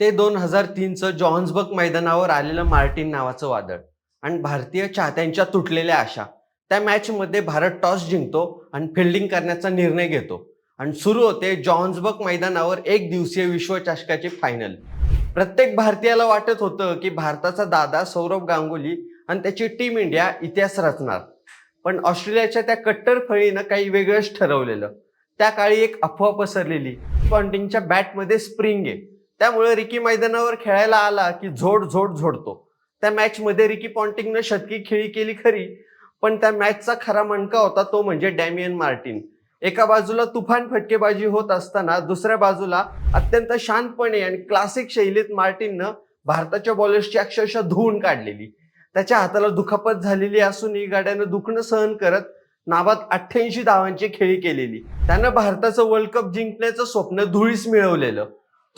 ते दोन हजार तीनचं जॉन्सबर्ग मैदानावर आलेलं मार्टिन नावाचं वादळ. आणि भारतीय चाहत्यांच्या तुटलेल्या आशा. त्या मॅचमध्ये भारत टॉस जिंकतो आणि फिल्डिंग करण्याचा निर्णय घेतो. आणि सुरू होते जॉन्सबर्ग मैदानावर एक दिवसीय विश्वचषकाची फायनल प्रत्येक भारतीयाला वाटत होतं की भारताचा दादा सौरभ गांगुली आणि त्याची टीम इंडिया इतिहास रचणार. पण ऑस्ट्रेलियाच्या त्या कट्टर फळीनं काही वेगळंच ठरवलेलं. त्या काळी एक अफवा पसरलेली. पॉन्टिंगच्या बॅटमध्ये स्प्रिंग आहे. त्यामुळे रिकी मैदानावर खेळायला आला की झोड झोड झोडतो. त्या मॅचमध्ये रिकी पॉन्टिंगनं शतकी खेळी केली खरी पण त्या मॅचचा खरा मणका होता तो म्हणजे डॅमियन मार्टिन. एका बाजूला तुफान फटकेबाजी होत असताना दुसऱ्या बाजूला अत्यंत शांतपणे आणि क्लासिक शैलीत मार्टिननं भारताच्या बॉलर्सची अक्षरशः धुवून काढलेली. त्याच्या हाताला दुखापत झालेली असूनही गाड्यानं दुखणं सहन करत नाबाद अठ्ठ्याऐंशी धावांची खेळी केलेली. त्यानं भारताचं वर्ल्ड कप जिंकण्याचं स्वप्न धुळीस मिळवलेलं.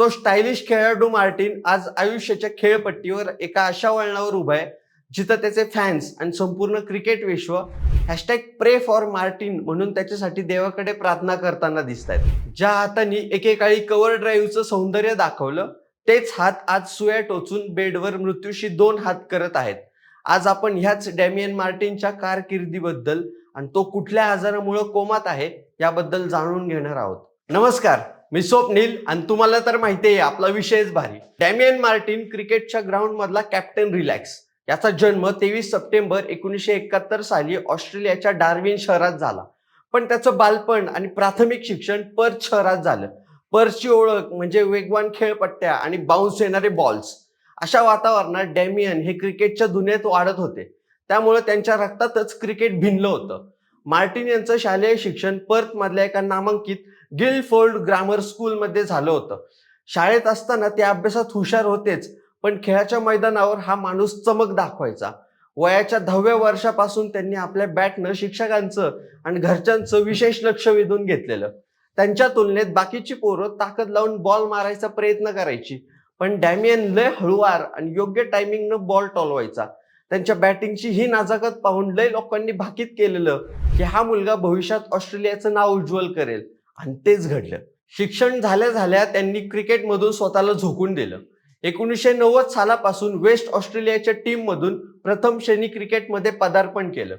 तो स्टायलिश खेळाडू मार्टिन आज आयुष्याच्या खेळपट्टीवर एका अशा वळणावर उभा आहे जिथं त्याचे फॅन्स आणि संपूर्ण क्रिकेट विश्व हॅशटॅग प्रे फॉर मार्टिन म्हणून त्याच्यासाठी देवाकडे प्रार्थना करताना दिसत आहेत ज्या हाताने एकेकाळी कव्हर ड्राईव्हचं सौंदर्य दाखवलं तेच हात आज सुया टोचून बेडवर मृत्यूशी दोन हात करत आहेत. आज आपण ह्याच डॅमियन मार्टिनच्या कारकिर्दीबद्दल आणि तो कुठल्या आजारामुळे कोमात आहे याबद्दल जाणून घेणार आहोत. नमस्कार. मी स्वप्नील आणि तुम्हाला तर माहिती आहे आपला विषयच भारी. डॅमियन मार्टिन क्रिकेटच्या ग्राउंड मधला कॅप्टन रिलॅक्स याचा जन्म तेवीस सप्टेंबर एकोणीसशे एकाहत्तर साली ऑस्ट्रेलियाच्या डार्विन शहरात झाला. पण त्याचं बालपण आणि प्राथमिक शिक्षण पर्थ शहरात झालं. पर्सची ओळख म्हणजे वेगवान खेळपट्ट्या आणि बाउन्स येणारे बॉल्स अशा वातावरणात डॅमियन हे क्रिकेटच्या दुनियेत वाढत होते. त्यामुळे त्यांच्या रक्तातच क्रिकेट भिनलं होतं. मार्टिन यांचं शालेय शिक्षण पर्थ मधल्या एका नामांकित गिलफोल्ड ग्रामर स्कूलमध्ये झालं होतं. शाळेत असताना ते अभ्यासात हुशार होतेच पण खेळाच्या मैदानावर हा माणूस चमक दाखवायचा. वयाच्या दहाव्या वर्षापासून त्यांनी आपल्या बॅटनं शिक्षकांचं आणि घरच्यांचं विशेष लक्ष वेधून घेतलेलं. त्यांच्या तुलनेत बाकीची पोरं ताकद लावून बॉल मारायचा प्रयत्न करायची पण डॅमियन लय हळुवार आणि योग्य टायमिंगनं बॉल टोलवायचा. त्यांच्या बॅटिंगची ही नाजाकत पाहून लय लोकांनी भाकीत केलेलं की हा मुलगा भविष्यात ऑस्ट्रेलियाचं नाव उज्ज्वल करेल. आणि तेच घडलं. शिक्षण झाल्या झाल्या त्यांनी क्रिकेटमधून स्वतःला झोकून दिलं. एकोणीसशे नव्वद सालापासून वेस्ट ऑस्ट्रेलियाच्या टीममधून प्रथम श्रेणी क्रिकेटमध्ये पदार्पण केलं.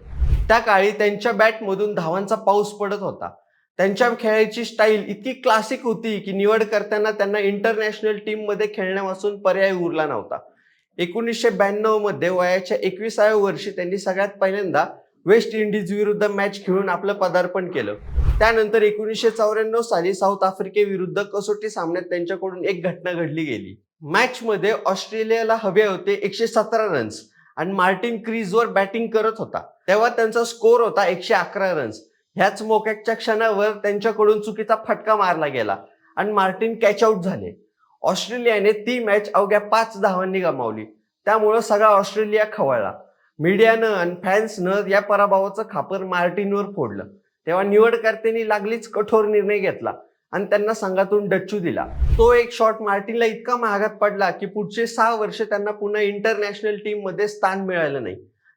त्या काळी त्यांच्या बॅटमधून धावांचा पाऊस पडत होता. त्यांच्या खेळाची स्टाईल इतकी क्लासिक होती की निवड करताना त्यांना इंटरनॅशनल टीममध्ये खेळण्यापासून पर्याय उरला नव्हता. एकोणीसशे ब्याण्णवमध्ये वयाच्या एकविसाव्या वर्षी त्यांनी सगळ्यात पहिल्यांदा वेस्ट इंडिज विरुद्ध मॅच खेळून आपलं पदार्पण केलं. त्यानंतर एकोणीसशे चौऱ्याण्णव साली साऊथ आफ्रिकेविरुद्ध कसोटी सामन्यात त्यांच्याकडून एक घटना घडली गेली. मॅच मध्ये ऑस्ट्रेलियाला हवे होते एकशे सतरा रन्स आणि मार्टिन क्रीजवर बॅटिंग करत होता. तेव्हा त्यांचा स्कोर होता एकशे अकरा रन्स ह्याच मोक्याच्या क्षणावर त्यांच्याकडून चुकीचा फटका मारला गेला आणि मार्टिन कॅच आउट झाले. ऑस्ट्रेलियाने ती मॅच अवघ्या पाच धावांनी गमावली. त्यामुळं सगळा ऑस्ट्रेलिया खवळला. मीडियानं आणि फॅन्सनं या पराभवाचं खापर मार्टिनवर फोडलं. तेव्हा निवडकर्त्यांनी लागलीच कठोर निर्णय घेतला आणि त्यांना संघातून डच्चू दिला. तो एक शॉट मार्टिनला इतका महागात पडला की पुढचे सहा वर्ष त्यांना पुन्हा इंटरनॅशनल टीममध्ये स्थान मिळालं नाही.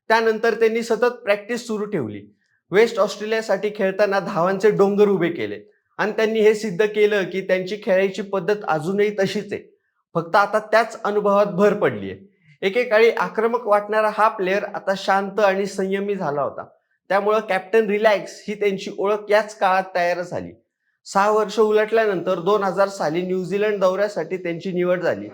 त्यानंतर त्यांनी सतत प्रॅक्टिस सुरू ठेवली. वेस्ट ऑस्ट्रेलियासाठी खेळताना धावांचे डोंगर उभे केले. आणि त्यांनी हे सिद्ध केलं की त्यांची खेळायची पद्धत अजूनही तशीच आहे. फक्त आता त्याच अनुभवात भर पडली आहे एकेकाळी आक्रमक वाटणारा हा प्लेअर आता शांत आणि संयमी झाला होता. त्यामुळं कॅप्टन रिलॅक्स ही त्यांची ओळख याच काळात तयार झाली. सहा वर्ष उलटल्यानंतर दोन हजार साली न्यूझीलंड दौऱ्यासाठी त्यांची निवड झाली.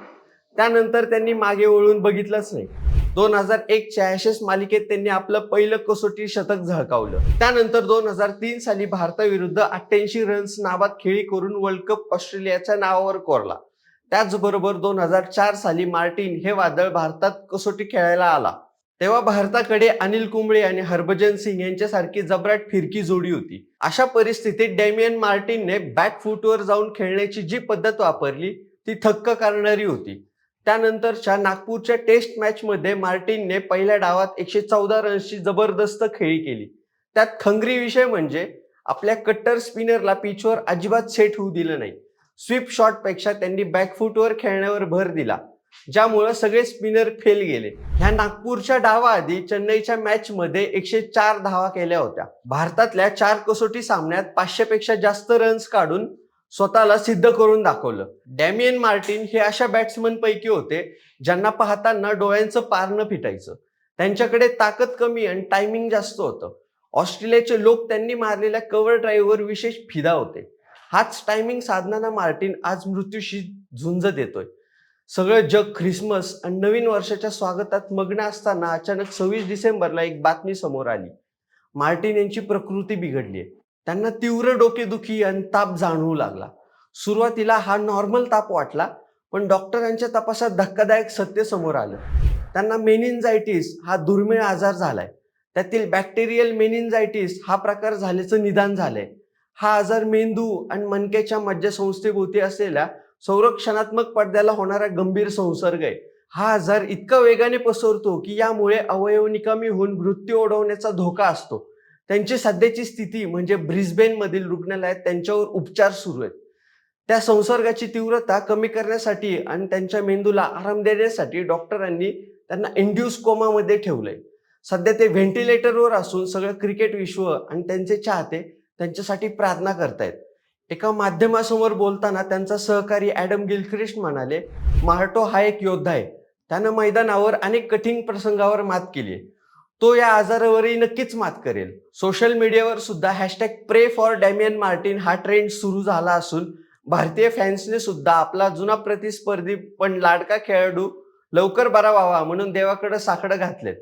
त्यानंतर त्यांनी मागे वळून बघितलंच नाही. दोन हजार एकच्या ॲशेस मालिकेत त्यांनी आपलं पहिलं कसोटी शतक झळकावलं. त्यानंतर दोन हजार तीन साली भारताविरुद्ध अठ्ठ्याऐंशी रन्स नाबाद खेळी करून वर्ल्ड कप ऑस्ट्रेलियाच्या नावावर कोरला. त्याचबरोबर दोन हजार चार साली मार्टिन हे वादळ भारतात कसोटी खेळायला आला. तेव्हा भारताकडे अनिल कुंबळे आणि हरभजन सिंग यांच्यासारखी जबराट फिरकी जोडी होती. अशा परिस्थितीत डॅमियन मार्टिनने बॅक फुटवर जाऊन खेळण्याची जी पद्धत वापरली ती थक्क करणारी होती. त्यानंतरच्या नागपूरच्या टेस्ट मॅचमध्ये मार्टिनने पहिल्या डावात एकशे चौदा रन्सची जबरदस्त खेळी केली. त्यात खंगरी विषय म्हणजे आपल्या कट्टर स्पिनरला पिचवर अजिबात सेट होऊ दिलं नाही. स्वीप शॉटपेक्षा त्यांनी बॅकफूटवर खेळण्यावर भर दिला. ज्यामुळं सगळे स्पिनर फेल गेले. ह्या नागपूरच्या डावाआधी चेन्नईच्या मॅचमध्ये एकशे चार धावा केल्या होत्या. भारतातल्या चार कसोटी सामन्यात पाचशेपेक्षा जास्त रन्स काढून स्वतःला सिद्ध करून दाखवलं. डॅमियन मार्टिन हे अशा बॅट्समनपैकी होते ज्यांना पाहताना डोळ्यांचं पारणं फिटायचं. त्यांच्याकडे ताकद कमी आणि टायमिंग जास्त होतं. ऑस्ट्रेलियाचे लोक त्यांनी मारलेल्या कव्हर ड्राईव्हवर विशेष फिदा होते. हाच टायमिंग साधनाना मार्टिन आज मृत्यूशी झुंज देतोय. सगळं जग ख्रिसमस आणि नवीन वर्षाच्या स्वागतात मग्न असताना अचानक सव्वीस डिसेंबरला एक बातमी समोर आली. मार्टिन यांची प्रकृती बिघडली त्यांना तीव्र डोकेदुखी आणि ताप जाणवू लागला. सुरुवातीला हा नॉर्मल ताप वाटला पण डॉक्टरांच्या तपासात धक्कादायक सत्य समोर आलं. त्यांना मेनिन्झायटीस हा दुर्मिळ आजार झालाय. त्यातील बॅक्टेरियल मेनिनजायटिस हा प्रकार झाल्याचं निदान झालंय. हा आजार मेंदू आणि मनकेच्या मज्जासंस्थेभोवती असलेल्या संरक्षणात्मक पडद्याला होणारा गंभीर संसर्ग आहे. हा आजार इतका वेगाने पसरतो की यामुळे अवयव निकामी होऊन मृत्यू ओढवण्याचा धोका असतो. त्यांची सध्याची स्थिती म्हणजे ब्रिस्बेनमधील रुग्णालयात त्यांच्यावर उपचार सुरू आहेत. त्या संसर्गाची तीव्रता कमी करण्यासाठी आणि त्यांच्या मेंदूला आराम देण्यासाठी डॉक्टरांनी त्यांना इंड्यूस कोमामध्ये ठेवलंय. सध्या ते व्हेंटिलेटरवर असून सगळं क्रिकेट विश्व आणि त्यांचे चाहते त्यांच्यासाठी प्रार्थना करतायत. एका माध्यमासमोर बोलताना त्यांचा सहकारी ॲडम गिलख्रिस्ट म्हणाले मार्टो हा एक योद्धा आहे. त्यानं मैदानावर अनेक कठीण प्रसंगावर मात केली तो या आजारावरही नक्कीच मात करेल. सोशल मीडियावर सुद्धा hashtag pray for Damien Martyn हा ट्रेंड सुरू झाला असून भारतीय फॅन्सने सुद्धा आपला जुना प्रतिस्पर्धी पण लाडका खेळाडू लवकर बरा व्हावा म्हणून देवाकडे साकडं घातलेत.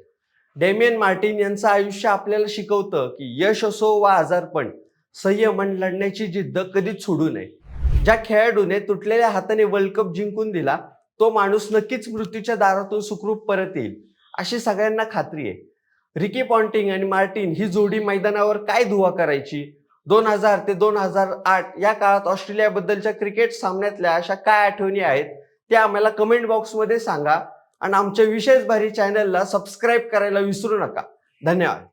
डेमियन मार्टिन यांचं आयुष्य आपल्याला शिकवतं की यश असो वा आजारपण संयम आणि लढण्याची जिद्द कधीच सोडू नये. ज्या खेळाडूने तुटलेल्या हाताने वर्ल्ड कप जिंकून दिला तो माणूस नक्कीच मृत्यूच्या दारातून सुखरूप परत येईल अशी सगळ्यांना खात्री आहे. रिकी पॉन्टिंग आणि मार्टिन ही जोडी मैदानावर काय धुवा करायची? दोन हजार ते दोन हजार आठ या काळात ऑस्ट्रेलियाबद्दलच्या क्रिकेट सामन्यातल्या अशा काय आठवणी आहेत त्या आम्हाला कमेंट बॉक्समध्ये सांगा. आणि आमच्या विशेष भारी चॅनलला सबस्क्राईब करायला विसरू नका. धन्यवाद.